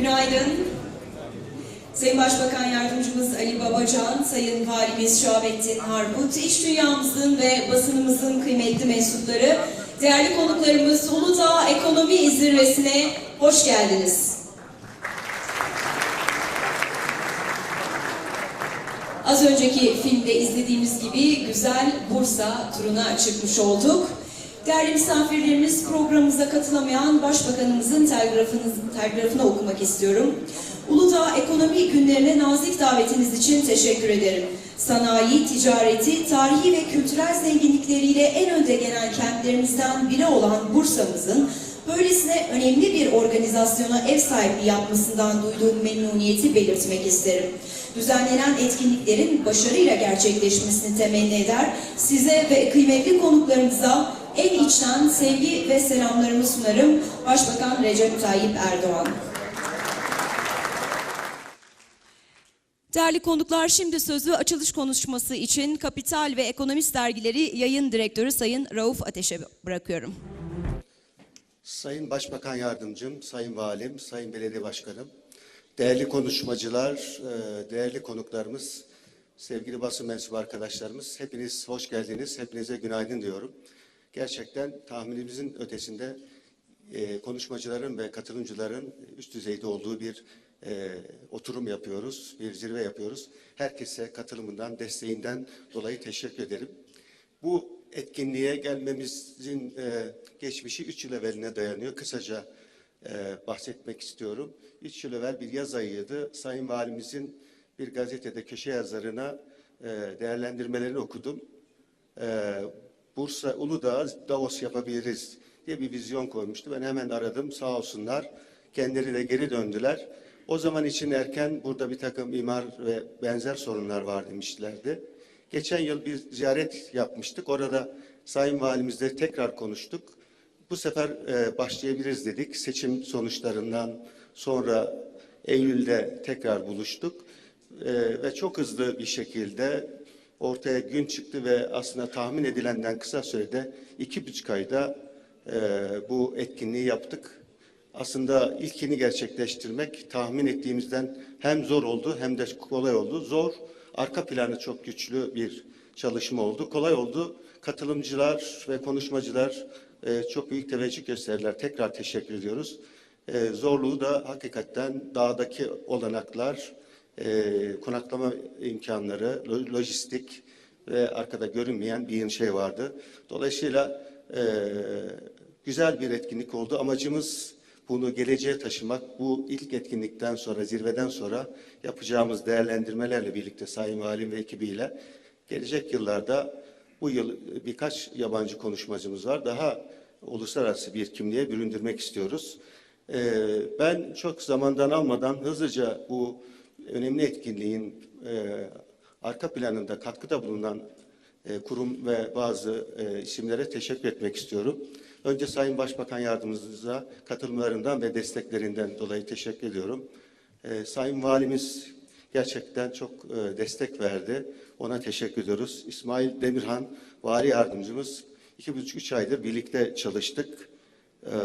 Günaydın. Sayın Başbakan Yardımcımız Ali Babacan, Sayın Valimiz Şahabettin Harput, iş dünyamızın ve basınımızın kıymetli mensupları, değerli konuklarımız Uludağ Ekonomi Zirvesi'ne hoş geldiniz. Az önceki filmde izlediğimiz gibi güzel Bursa turuna çıkmış olduk. Değerli misafirlerimiz programımıza katılamayan Başbakanımızın telgrafını, okumak istiyorum. Uludağ Ekonomi Günlerine nazik davetiniz için teşekkür ederim. Sanayi, ticareti, tarihi ve kültürel zenginlikleriyle en önde gelen kentlerimizden biri olan Bursa'mızın böylesine önemli bir organizasyona ev sahipliği yapmasından duyduğum memnuniyeti belirtmek isterim. Düzenlenen etkinliklerin başarıyla gerçekleşmesini temenni eder. Size ve kıymetli konuklarımıza en içten sevgi ve selamlarımı sunarım. Başbakan Recep Tayyip Erdoğan. Değerli konuklar şimdi sözü açılış konuşması için Kapital ve Ekonomist Dergileri Yayın Direktörü Sayın Rauf Ateş'e bırakıyorum. Sayın Başbakan Yardımcım, Sayın Valim, Sayın Belediye Başkanım, değerli konuşmacılar, e, değerli konuklarımız, sevgili basın mensubu arkadaşlarımız, hepiniz hoş geldiniz, hepinize günaydın diyorum. Gerçekten tahminimizin ötesinde e, konuşmacıların ve katılımcıların üst düzeyde olduğu bir e, oturum yapıyoruz, bir zirve yapıyoruz. Herkese katılımından, desteğinden dolayı teşekkür ederim. Bu etkinliğe gelmemizin e, geçmişi 3 yıl evveline dayanıyor. Kısaca e, bahsetmek istiyorum. 3 yıl evvel bir yaz ayıydı. Sayın Valimizin bir gazetede köşe yazarına e, değerlendirmelerini okudum. E, Bursa, Uludağ, Davos yapabiliriz diye bir vizyon koymuştu. Ben hemen aradım sağ olsunlar. Kendileri de geri döndüler. O zaman için erken burada bir takım imar ve benzer sorunlar var demişlerdi. Geçen yıl bir ziyaret yapmıştık. Orada Sayın Valimizle tekrar konuştuk. Bu sefer e, başlayabiliriz dedik. Seçim sonuçlarından sonra Eylül'de tekrar buluştuk. E, ve çok hızlı bir şekilde ortaya gün çıktı ve aslında tahmin edilenden kısa sürede iki buçuk ayda e, bu etkinliği yaptık. Aslında ilkini gerçekleştirmek tahmin ettiğimizden hem zor oldu hem de kolay oldu. Zor, arka planı çok güçlü bir çalışma oldu. Kolay oldu. Katılımcılar ve konuşmacılar e, çok büyük teveccüh gösterdiler. Tekrar teşekkür ediyoruz. E, zorluğu da hakikaten dağdaki olanaklar, e, konaklama imkanları, lo- lojistik ve arkada görünmeyen bir şey vardı. Dolayısıyla e, güzel bir etkinlik oldu. Amacımız bunu geleceğe taşımak. Bu ilk etkinlikten sonra, zirveden sonra yapacağımız değerlendirmelerle birlikte Sayın Valim ve ekibiyle gelecek yıllarda bu yıl birkaç yabancı konuşmacımız var. Daha uluslararası bir kimliğe büründürmek istiyoruz. Ee, ben çok zamandan almadan hızlıca bu önemli etkinliğin e, arka planında katkıda bulunan e, kurum ve bazı e, isimlere teşekkür etmek istiyorum. Önce Sayın Başbakan Yardımcımıza katılımlarından ve desteklerinden dolayı teşekkür ediyorum. E, Sayın Valimiz gerçekten çok e, destek verdi. Ona teşekkür ediyoruz. İsmail Demirhan, Vali Yardımcımız, iki buçuk üç aydır birlikte çalıştık. E,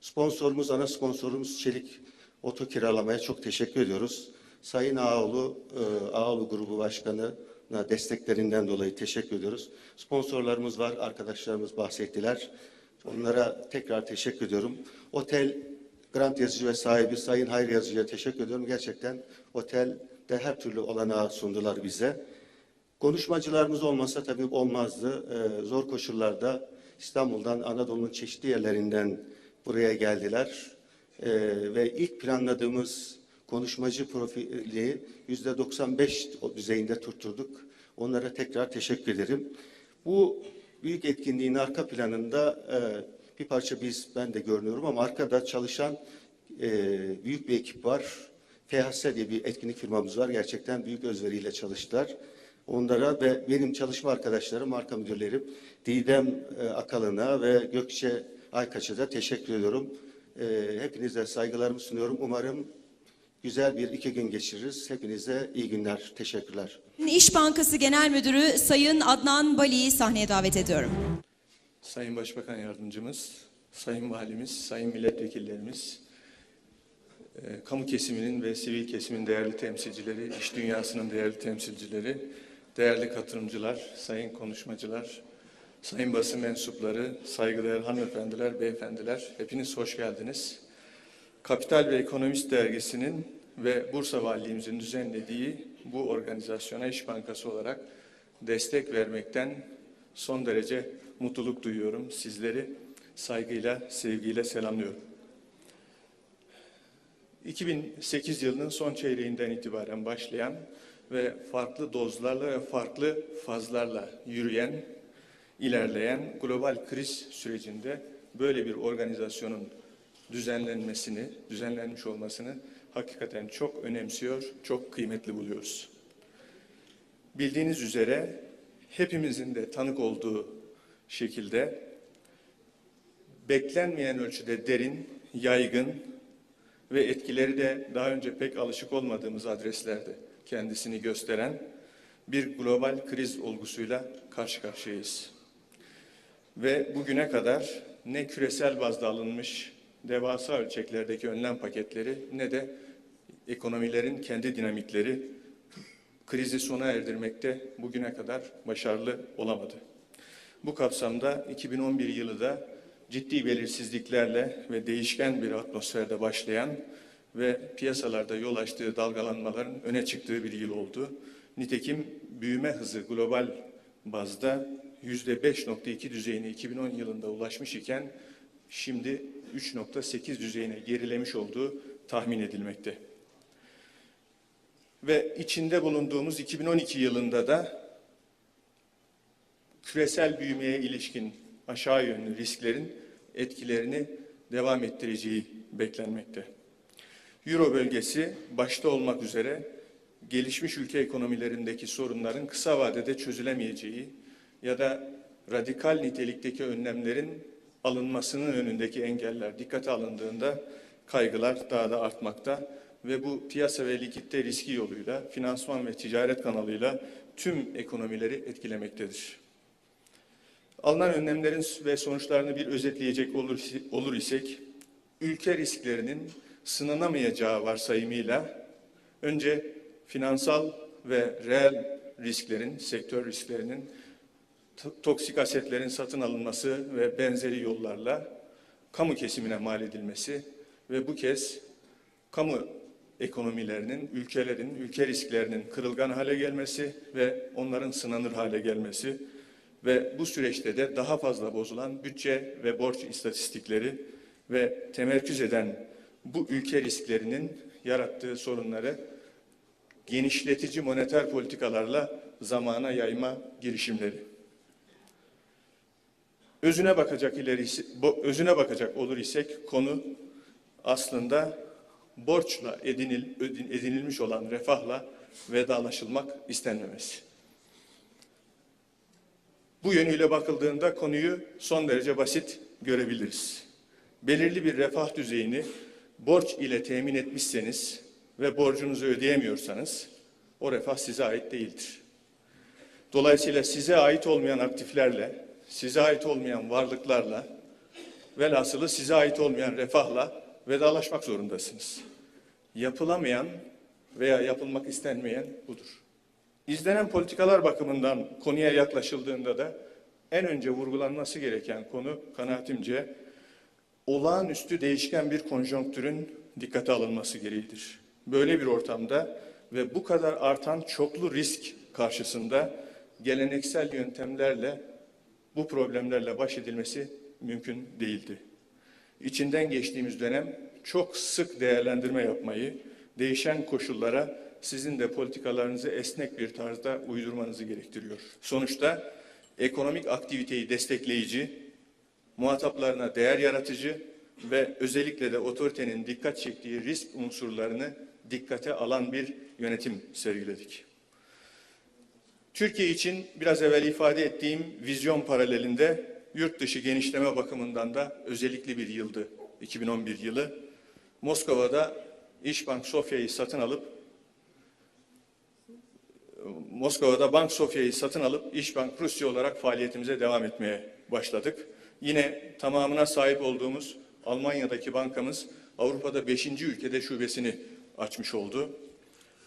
sponsorumuz, ana sponsorumuz Çelik Oto Kiralamaya çok teşekkür ediyoruz. Sayın Ağoğlu, e, Ağoğlu Grubu Başkanı'na desteklerinden dolayı teşekkür ediyoruz. Sponsorlarımız var, arkadaşlarımız bahsettiler. Onlara tekrar teşekkür ediyorum. Otel Grant Yazıcı ve sahibi Sayın Hayır Yazıcı'ya teşekkür ediyorum. Gerçekten otelde her türlü olanağı sundular bize. Konuşmacılarımız olmasa tabii olmazdı. Ee, zor koşullarda İstanbul'dan, Anadolu'nun çeşitli yerlerinden buraya geldiler. Ee, ve ilk planladığımız konuşmacı profili yüzde 95 o düzeyinde tutturduk. Onlara tekrar teşekkür ederim. Bu büyük etkinliğin arka planında e, bir parça biz, ben de görünüyorum ama arkada çalışan e, büyük bir ekip var. FHS diye bir etkinlik firmamız var. Gerçekten büyük özveriyle çalıştılar. Onlara ve benim çalışma arkadaşlarım, marka müdürlerim Didem e, Akalın'a ve Gökçe Aykaç'a da teşekkür ediyorum. E, hepinize saygılarımı sunuyorum. Umarım güzel bir iki gün geçiririz. Hepinize iyi günler. Teşekkürler. İş Bankası Genel Müdürü Sayın Adnan Bali'yi sahneye davet ediyorum. Sayın Başbakan Yardımcımız, Sayın Valimiz, Sayın Milletvekillerimiz, e, kamu kesiminin ve sivil kesimin değerli temsilcileri, iş dünyasının değerli temsilcileri, değerli katılımcılar, sayın konuşmacılar, sayın basın mensupları, saygıdeğer hanımefendiler, beyefendiler, hepiniz hoş geldiniz. Kapital ve Ekonomist Dergisi'nin ve Bursa Valiliğimizin düzenlediği bu organizasyona İş Bankası olarak destek vermekten son derece mutluluk duyuyorum. Sizleri saygıyla, sevgiyle selamlıyorum. 2008 yılının son çeyreğinden itibaren başlayan ve farklı dozlarla ve farklı fazlarla yürüyen, ilerleyen global kriz sürecinde böyle bir organizasyonun düzenlenmesini, düzenlenmiş olmasını hakikaten çok önemsiyor, çok kıymetli buluyoruz. Bildiğiniz üzere hepimizin de tanık olduğu şekilde beklenmeyen ölçüde derin, yaygın ve etkileri de daha önce pek alışık olmadığımız adreslerde kendisini gösteren bir global kriz olgusuyla karşı karşıyayız. Ve bugüne kadar ne küresel bazda alınmış devasa ölçeklerdeki önlem paketleri ne de ekonomilerin kendi dinamikleri krizi sona erdirmekte bugüne kadar başarılı olamadı. Bu kapsamda 2011 yılı da ciddi belirsizliklerle ve değişken bir atmosferde başlayan ve piyasalarda yol açtığı dalgalanmaların öne çıktığı bir yıl oldu. Nitekim büyüme hızı global bazda %5.2 düzeyine 2010 yılında ulaşmış iken şimdi 3.8 düzeyine gerilemiş olduğu tahmin edilmekte. Ve içinde bulunduğumuz 2012 yılında da küresel büyümeye ilişkin aşağı yönlü risklerin etkilerini devam ettireceği beklenmekte. Euro bölgesi başta olmak üzere gelişmiş ülke ekonomilerindeki sorunların kısa vadede çözülemeyeceği ya da radikal nitelikteki önlemlerin alınmasının önündeki engeller dikkate alındığında kaygılar daha da artmakta ve bu piyasa ve likitte riski yoluyla, finansman ve ticaret kanalıyla tüm ekonomileri etkilemektedir. Alınan önlemlerin ve sonuçlarını bir özetleyecek olur, olur isek, ülke risklerinin sınanamayacağı varsayımıyla önce finansal ve reel risklerin, sektör risklerinin, toksik asetlerin satın alınması ve benzeri yollarla kamu kesimine mal edilmesi ve bu kez kamu ekonomilerinin, ülkelerin, ülke risklerinin kırılgan hale gelmesi ve onların sınanır hale gelmesi ve bu süreçte de daha fazla bozulan bütçe ve borç istatistikleri ve temerküz eden bu ülke risklerinin yarattığı sorunları genişletici moneter politikalarla zamana yayma girişimleri. Özüne bakacak ileri özüne bakacak olur isek konu aslında borçla edinil, edinilmiş olan refahla vedalaşılmak istenmemesi. Bu yönüyle bakıldığında konuyu son derece basit görebiliriz. Belirli bir refah düzeyini borç ile temin etmişseniz ve borcunuzu ödeyemiyorsanız o refah size ait değildir. Dolayısıyla size ait olmayan aktiflerle, size ait olmayan varlıklarla, velhasılı size ait olmayan refahla vedalaşmak zorundasınız. Yapılamayan veya yapılmak istenmeyen budur. İzlenen politikalar bakımından konuya yaklaşıldığında da en önce vurgulanması gereken konu kanaatimce olağanüstü değişken bir konjonktürün dikkate alınması gereğidir. Böyle bir ortamda ve bu kadar artan çoklu risk karşısında geleneksel yöntemlerle bu problemlerle baş edilmesi mümkün değildi. İçinden geçtiğimiz dönem çok sık değerlendirme yapmayı, değişen koşullara sizin de politikalarınızı esnek bir tarzda uydurmanızı gerektiriyor. Sonuçta ekonomik aktiviteyi destekleyici, muhataplarına değer yaratıcı ve özellikle de otoritenin dikkat çektiği risk unsurlarını dikkate alan bir yönetim sergiledik. Türkiye için biraz evvel ifade ettiğim vizyon paralelinde yurt dışı genişleme bakımından da özellikle bir yıldı 2011 yılı. Moskova'da İşbank Sofya'yı satın alıp Moskova'da Bank Sofya'yı satın alıp İşbank Rusya olarak faaliyetimize devam etmeye başladık. Yine tamamına sahip olduğumuz Almanya'daki bankamız Avrupa'da beşinci ülkede şubesini açmış oldu.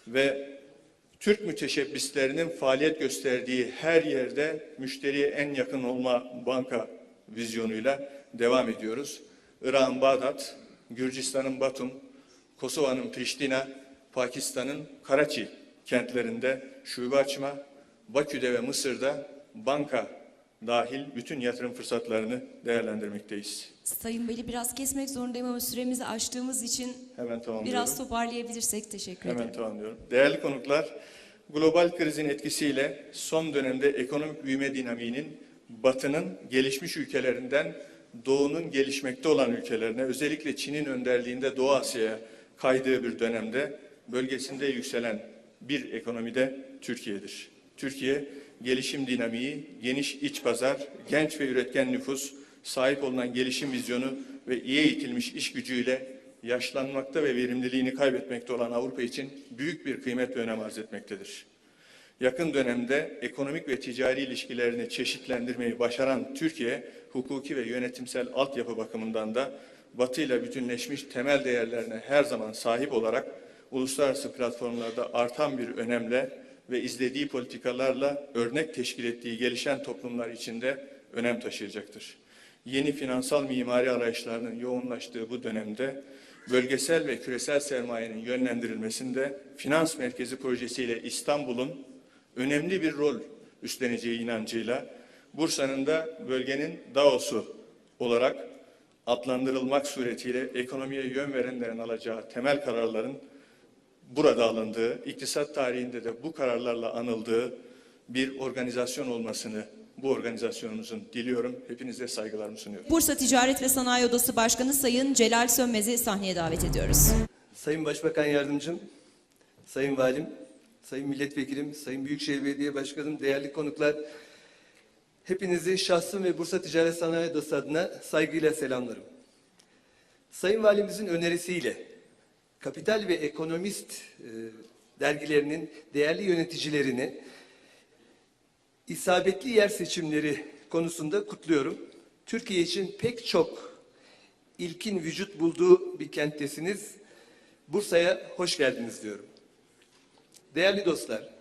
Ve Türk müteşebbislerinin faaliyet gösterdiği her yerde müşteriye en yakın olma banka vizyonuyla devam ediyoruz. Irak'ın Bağdat, Gürcistan'ın Batum, Kosova'nın Priştina, Pakistan'ın Karachi kentlerinde şube açma, Bakü'de ve Mısır'da banka dahil bütün yatırım fırsatlarını değerlendirmekteyiz. Sayın Veli biraz kesmek zorundayım ama süremizi aştığımız için Hemen tamamlıyorum. biraz toparlayabilirsek teşekkür Hemen ederim. tamamlıyorum. Değerli konuklar, global krizin etkisiyle son dönemde ekonomik büyüme dinamiğinin Batı'nın gelişmiş ülkelerinden Doğu'nun gelişmekte olan ülkelerine, özellikle Çin'in önderliğinde Doğu Asya'ya kaydığı bir dönemde bölgesinde yükselen bir ekonomide Türkiye'dir. Türkiye, gelişim dinamiği, geniş iç pazar, genç ve üretken nüfus, sahip olunan gelişim vizyonu ve iyi eğitilmiş iş gücüyle yaşlanmakta ve verimliliğini kaybetmekte olan Avrupa için büyük bir kıymet ve önem arz etmektedir. Yakın dönemde ekonomik ve ticari ilişkilerini çeşitlendirmeyi başaran Türkiye, hukuki ve yönetimsel altyapı bakımından da Batı ile bütünleşmiş temel değerlerine her zaman sahip olarak uluslararası platformlarda artan bir önemle ve izlediği politikalarla örnek teşkil ettiği gelişen toplumlar içinde önem taşıyacaktır. Yeni finansal mimari arayışlarının yoğunlaştığı bu dönemde bölgesel ve küresel sermayenin yönlendirilmesinde finans merkezi projesiyle İstanbul'un önemli bir rol üstleneceği inancıyla Bursa'nın da bölgenin Davos'u olarak adlandırılmak suretiyle ekonomiye yön verenlerin alacağı temel kararların burada alındığı, iktisat tarihinde de bu kararlarla anıldığı bir organizasyon olmasını bu organizasyonumuzun diliyorum. Hepinize saygılarımı sunuyorum. Bursa Ticaret ve Sanayi Odası Başkanı Sayın Celal Sönmez'i sahneye davet ediyoruz. Sayın Başbakan Yardımcım, Sayın Valim, Sayın Milletvekilim, Sayın Büyükşehir Belediye Başkanım, değerli konuklar, hepinizi şahsım ve Bursa Ticaret Sanayi Odası adına saygıyla selamlarım. Sayın Valimizin önerisiyle Kapital ve Ekonomist e, dergilerinin değerli yöneticilerini isabetli yer seçimleri konusunda kutluyorum. Türkiye için pek çok ilkin vücut bulduğu bir kenttesiniz. Bursa'ya hoş geldiniz diyorum. Değerli dostlar,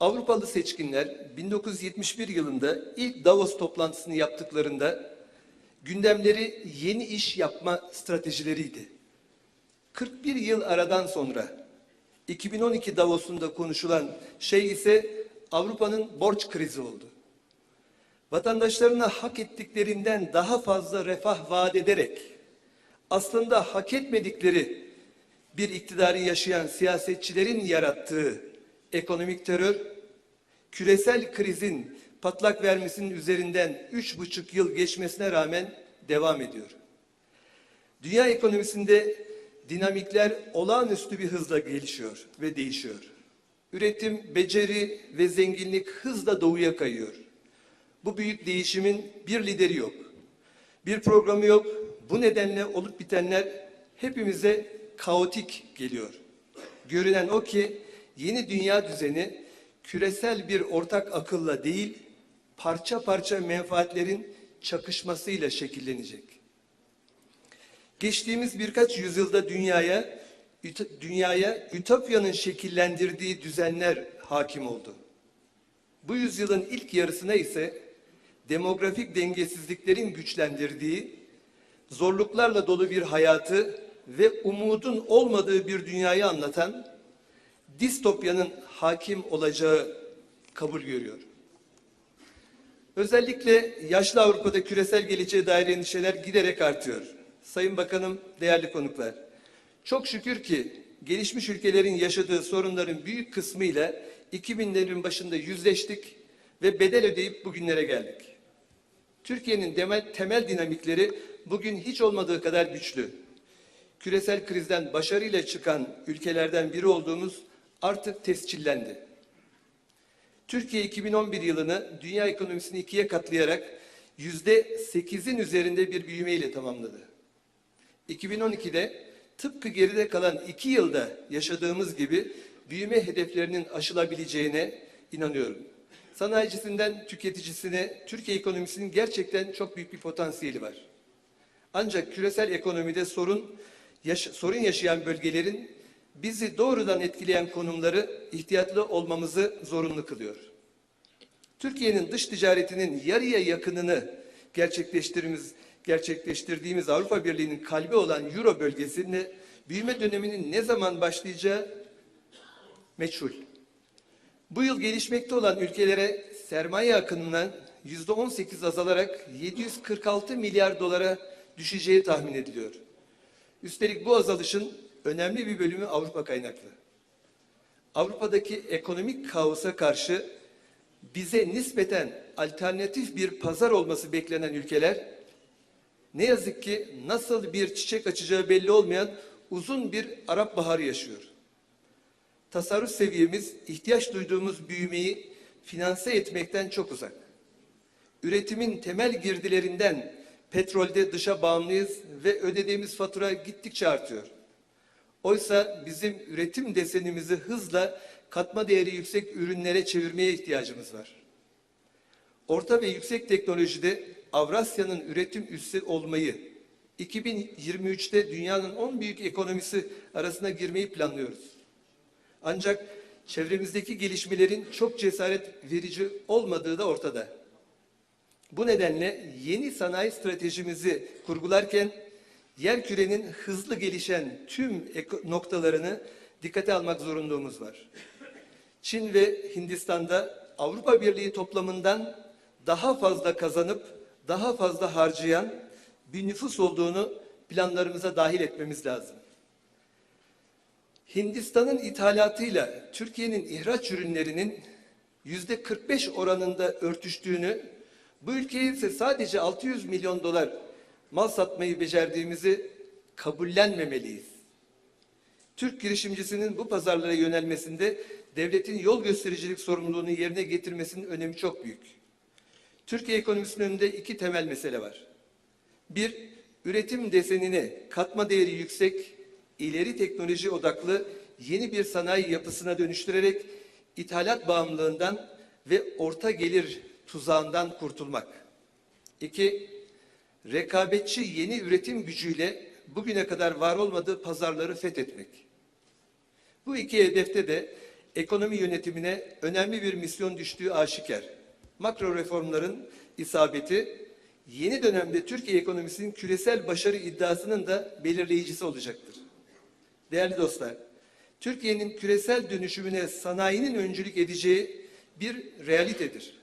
Avrupalı seçkinler 1971 yılında ilk Davos toplantısını yaptıklarında gündemleri yeni iş yapma stratejileriydi. 41 yıl aradan sonra 2012 Davos'unda konuşulan şey ise Avrupa'nın borç krizi oldu. Vatandaşlarına hak ettiklerinden daha fazla refah vaat ederek aslında hak etmedikleri bir iktidarı yaşayan siyasetçilerin yarattığı ekonomik terör, küresel krizin patlak vermesinin üzerinden üç buçuk yıl geçmesine rağmen devam ediyor. Dünya ekonomisinde dinamikler olağanüstü bir hızla gelişiyor ve değişiyor. Üretim, beceri ve zenginlik hızla doğuya kayıyor. Bu büyük değişimin bir lideri yok. Bir programı yok. Bu nedenle olup bitenler hepimize kaotik geliyor. Görünen o ki yeni dünya düzeni küresel bir ortak akılla değil, parça parça menfaatlerin çakışmasıyla şekillenecek. Geçtiğimiz birkaç yüzyılda dünyaya dünyaya Ütopya'nın şekillendirdiği düzenler hakim oldu. Bu yüzyılın ilk yarısına ise demografik dengesizliklerin güçlendirdiği, zorluklarla dolu bir hayatı ve umudun olmadığı bir dünyayı anlatan distopyanın hakim olacağı kabul görüyor. Özellikle yaşlı Avrupa'da küresel geleceğe dair endişeler giderek artıyor. Sayın Bakanım, değerli konuklar. Çok şükür ki gelişmiş ülkelerin yaşadığı sorunların büyük kısmıyla 2000'lerin başında yüzleştik ve bedel ödeyip bugünlere geldik. Türkiye'nin temel dinamikleri bugün hiç olmadığı kadar güçlü. Küresel krizden başarıyla çıkan ülkelerden biri olduğumuz artık tescillendi. Türkiye 2011 yılını dünya ekonomisini ikiye katlayarak yüzde sekizin üzerinde bir büyümeyle tamamladı. 2012'de tıpkı geride kalan iki yılda yaşadığımız gibi büyüme hedeflerinin aşılabileceğine inanıyorum. Sanayicisinden tüketicisine Türkiye ekonomisinin gerçekten çok büyük bir potansiyeli var. Ancak küresel ekonomide sorun yaş- sorun yaşayan bölgelerin bizi doğrudan etkileyen konumları ihtiyatlı olmamızı zorunlu kılıyor. Türkiye'nin dış ticaretinin yarıya yakınını gerçekleştirdiğimiz, gerçekleştirdiğimiz Avrupa Birliği'nin kalbi olan Euro bölgesinde büyüme döneminin ne zaman başlayacağı meçhul. Bu yıl gelişmekte olan ülkelere sermaye akınından yüzde 18 azalarak 746 milyar dolara düşeceği tahmin ediliyor. Üstelik bu azalışın önemli bir bölümü Avrupa kaynaklı. Avrupa'daki ekonomik kaosa karşı bize nispeten alternatif bir pazar olması beklenen ülkeler ne yazık ki nasıl bir çiçek açacağı belli olmayan uzun bir Arap baharı yaşıyor. Tasarruf seviyemiz ihtiyaç duyduğumuz büyümeyi finanse etmekten çok uzak. Üretimin temel girdilerinden petrolde dışa bağımlıyız ve ödediğimiz fatura gittikçe artıyor. Oysa bizim üretim desenimizi hızla katma değeri yüksek ürünlere çevirmeye ihtiyacımız var. Orta ve yüksek teknolojide Avrasya'nın üretim üssü olmayı 2023'te dünyanın 10 büyük ekonomisi arasına girmeyi planlıyoruz. Ancak çevremizdeki gelişmelerin çok cesaret verici olmadığı da ortada. Bu nedenle yeni sanayi stratejimizi kurgularken yer kürenin hızlı gelişen tüm noktalarını dikkate almak zorunluluğumuz var. Çin ve Hindistan'da Avrupa Birliği toplamından daha fazla kazanıp daha fazla harcayan bir nüfus olduğunu planlarımıza dahil etmemiz lazım. Hindistan'ın ithalatıyla Türkiye'nin ihraç ürünlerinin yüzde 45 oranında örtüştüğünü, bu ülkeye ise sadece 600 milyon dolar mal satmayı becerdiğimizi kabullenmemeliyiz. Türk girişimcisinin bu pazarlara yönelmesinde devletin yol göstericilik sorumluluğunu yerine getirmesinin önemi çok büyük. Türkiye ekonomisinin önünde iki temel mesele var. Bir, üretim desenini katma değeri yüksek, ileri teknoloji odaklı yeni bir sanayi yapısına dönüştürerek ithalat bağımlılığından ve orta gelir tuzağından kurtulmak. İki, rekabetçi yeni üretim gücüyle bugüne kadar var olmadığı pazarları fethetmek. Bu iki hedefte de ekonomi yönetimine önemli bir misyon düştüğü aşikar. Makro reformların isabeti yeni dönemde Türkiye ekonomisinin küresel başarı iddiasının da belirleyicisi olacaktır. Değerli dostlar, Türkiye'nin küresel dönüşümüne sanayinin öncülük edeceği bir realitedir.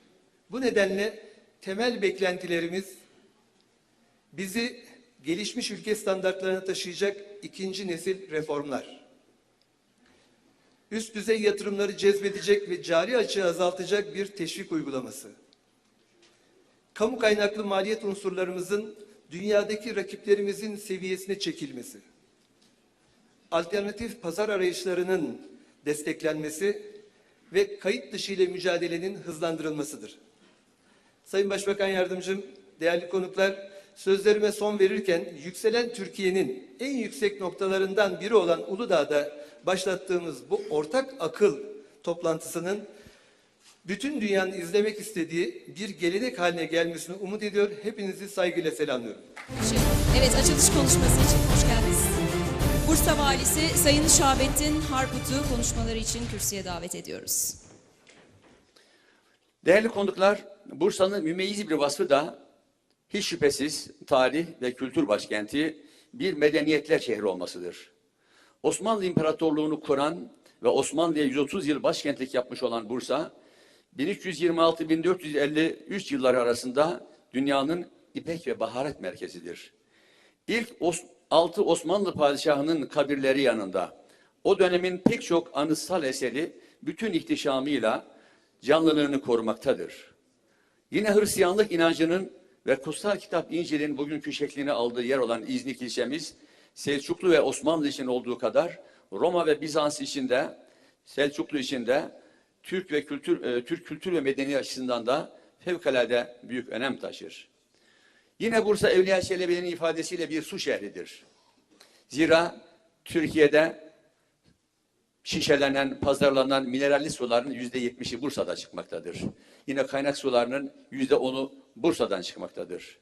Bu nedenle temel beklentilerimiz bizi gelişmiş ülke standartlarına taşıyacak ikinci nesil reformlar. Üst düzey yatırımları cezbedecek ve cari açığı azaltacak bir teşvik uygulaması. Kamu kaynaklı maliyet unsurlarımızın dünyadaki rakiplerimizin seviyesine çekilmesi. Alternatif pazar arayışlarının desteklenmesi ve kayıt dışı ile mücadelenin hızlandırılmasıdır. Sayın Başbakan Yardımcım, değerli konuklar, sözlerime son verirken yükselen Türkiye'nin en yüksek noktalarından biri olan Uludağ'da başlattığımız bu ortak akıl toplantısının bütün dünyanın izlemek istediği bir gelenek haline gelmesini umut ediyor. Hepinizi saygıyla selamlıyorum. Evet açılış konuşması için hoş geldiniz. Bursa Valisi Sayın Şahabettin Harput'u konuşmaları için kürsüye davet ediyoruz. Değerli konuklar, Bursa'nın mümeyyiz bir vasfı da hiç şüphesiz tarih ve kültür başkenti bir medeniyetler şehri olmasıdır. Osmanlı İmparatorluğunu kuran ve Osmanlı'ya 130 yıl başkentlik yapmış olan Bursa, 1326-1453 yılları arasında dünyanın İpek ve Baharat merkezidir. İlk Os- altı Osmanlı padişahının kabirleri yanında o dönemin pek çok anıtsal eseri bütün ihtişamıyla canlılığını korumaktadır. Yine Hristiyanlık inancının ve kutsal kitap İncil'in bugünkü şeklini aldığı yer olan İznik ilçemiz, Selçuklu ve Osmanlı için olduğu kadar Roma ve Bizans için de, Selçuklu için de Türk ve kültür e, Türk kültür ve medeni açısından da fevkalade büyük önem taşır. Yine Bursa Evliya Çelebi'nin ifadesiyle bir su şehridir. Zira Türkiye'de şişelenen, pazarlanan mineralli suların yüzde yetmişi Bursa'da çıkmaktadır. Yine kaynak sularının yüzde onu Bursa'dan çıkmaktadır.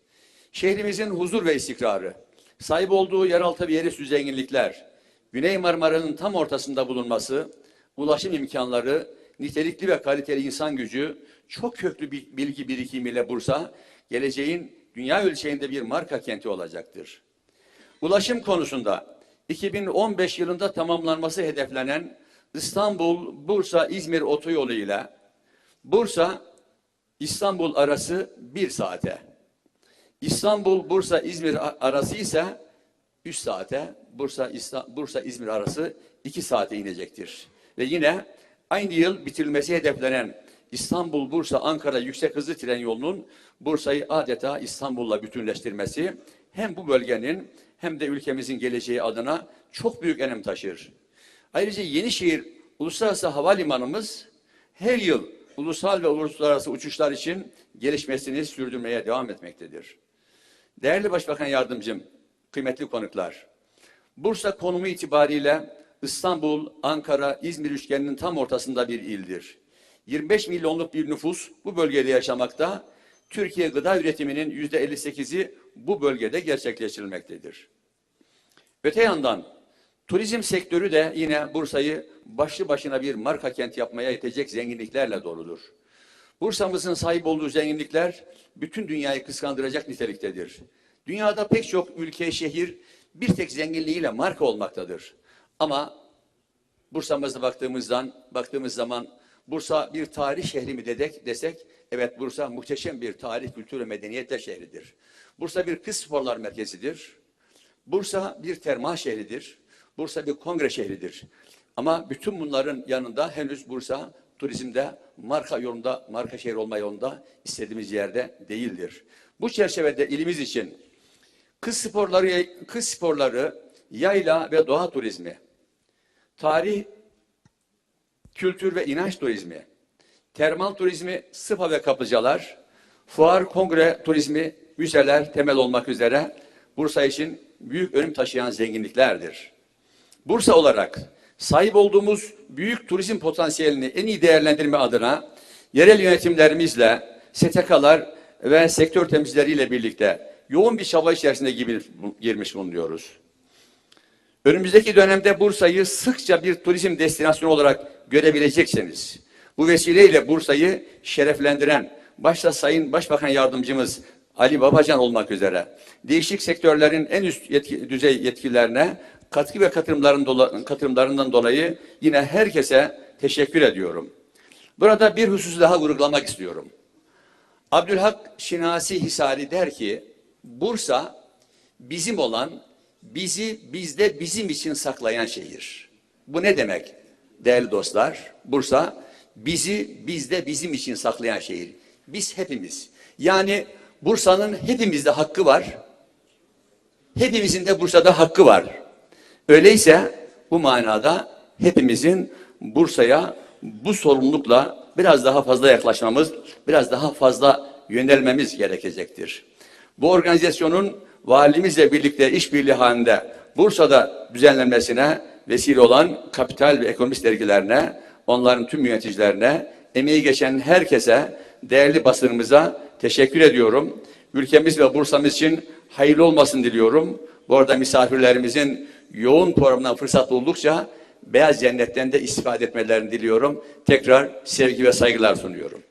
Şehrimizin huzur ve istikrarı Sahip olduğu yeraltı ve yerüstü zenginlikler, Güney Marmara'nın tam ortasında bulunması, ulaşım imkanları, nitelikli ve kaliteli insan gücü, çok köklü bilgi birikimiyle Bursa, geleceğin dünya ölçeğinde bir marka kenti olacaktır. Ulaşım konusunda 2015 yılında tamamlanması hedeflenen İstanbul, Bursa, İzmir otoyolu ile Bursa, İstanbul arası bir saate, İstanbul, Bursa, İzmir arası ise 3 saate, Bursa, İsta- Bursa, İzmir arası 2 saate inecektir. Ve yine aynı yıl bitirilmesi hedeflenen İstanbul, Bursa, Ankara yüksek hızlı tren yolunun Bursa'yı adeta İstanbul'la bütünleştirmesi hem bu bölgenin hem de ülkemizin geleceği adına çok büyük önem taşır. Ayrıca Yenişehir Uluslararası Havalimanımız her yıl ulusal ve uluslararası uçuşlar için gelişmesini sürdürmeye devam etmektedir. Değerli Başbakan Yardımcım, kıymetli konuklar, Bursa konumu itibariyle İstanbul, Ankara, İzmir üçgeninin tam ortasında bir ildir. 25 milyonluk bir nüfus bu bölgede yaşamakta. Türkiye gıda üretiminin yüzde 58'i bu bölgede gerçekleştirilmektedir. Öte yandan turizm sektörü de yine Bursa'yı başlı başına bir marka kent yapmaya yetecek zenginliklerle doludur. Bursa'mızın sahip olduğu zenginlikler bütün dünyayı kıskandıracak niteliktedir. Dünyada pek çok ülke, şehir bir tek zenginliğiyle marka olmaktadır. Ama Bursa'mıza baktığımızdan baktığımız zaman Bursa bir tarih şehri mi dedek desek evet Bursa muhteşem bir tarih, kültür ve medeniyetler şehridir. Bursa bir kız sporlar merkezidir. Bursa bir termal şehridir. Bursa bir kongre şehridir. Ama bütün bunların yanında henüz Bursa turizmde marka yolunda, marka şehir olma yolunda istediğimiz yerde değildir. Bu çerçevede ilimiz için kız sporları, kız sporları, yayla ve doğa turizmi, tarih, kültür ve inanç turizmi, termal turizmi, spa ve kaplıcalar, fuar, kongre turizmi, müzeler temel olmak üzere Bursa için büyük önem taşıyan zenginliklerdir. Bursa olarak sahip olduğumuz büyük turizm potansiyelini en iyi değerlendirme adına yerel yönetimlerimizle, STK'lar ve sektör temsilcileriyle birlikte yoğun bir çaba içerisinde girmiş bulunuyoruz. Önümüzdeki dönemde Bursa'yı sıkça bir turizm destinasyonu olarak görebileceksiniz. Bu vesileyle Bursa'yı şereflendiren, başta Sayın Başbakan Yardımcımız Ali Babacan olmak üzere değişik sektörlerin en üst yetki, düzey yetkililerine katkı ve katılımların dola- katılımlarından dolayı yine herkese teşekkür ediyorum. Burada bir hususu daha vurgulamak istiyorum. Abdülhak Şinasi Hisari der ki, Bursa bizim olan, bizi bizde bizim için saklayan şehir. Bu ne demek değerli dostlar? Bursa bizi bizde bizim için saklayan şehir. Biz hepimiz. Yani Bursa'nın hepimizde hakkı var. Hepimizin de Bursa'da hakkı var. Öyleyse bu manada hepimizin Bursa'ya bu sorumlulukla biraz daha fazla yaklaşmamız, biraz daha fazla yönelmemiz gerekecektir. Bu organizasyonun valimizle birlikte işbirliği halinde Bursa'da düzenlenmesine vesile olan kapital ve ekonomist dergilerine, onların tüm yöneticilerine, emeği geçen herkese, değerli basınımıza teşekkür ediyorum. Ülkemiz ve Bursa'mız için hayırlı olmasını diliyorum. Bu arada misafirlerimizin yoğun programdan fırsat buldukça Beyaz Cennet'ten de istifade etmelerini diliyorum. Tekrar sevgi ve saygılar sunuyorum.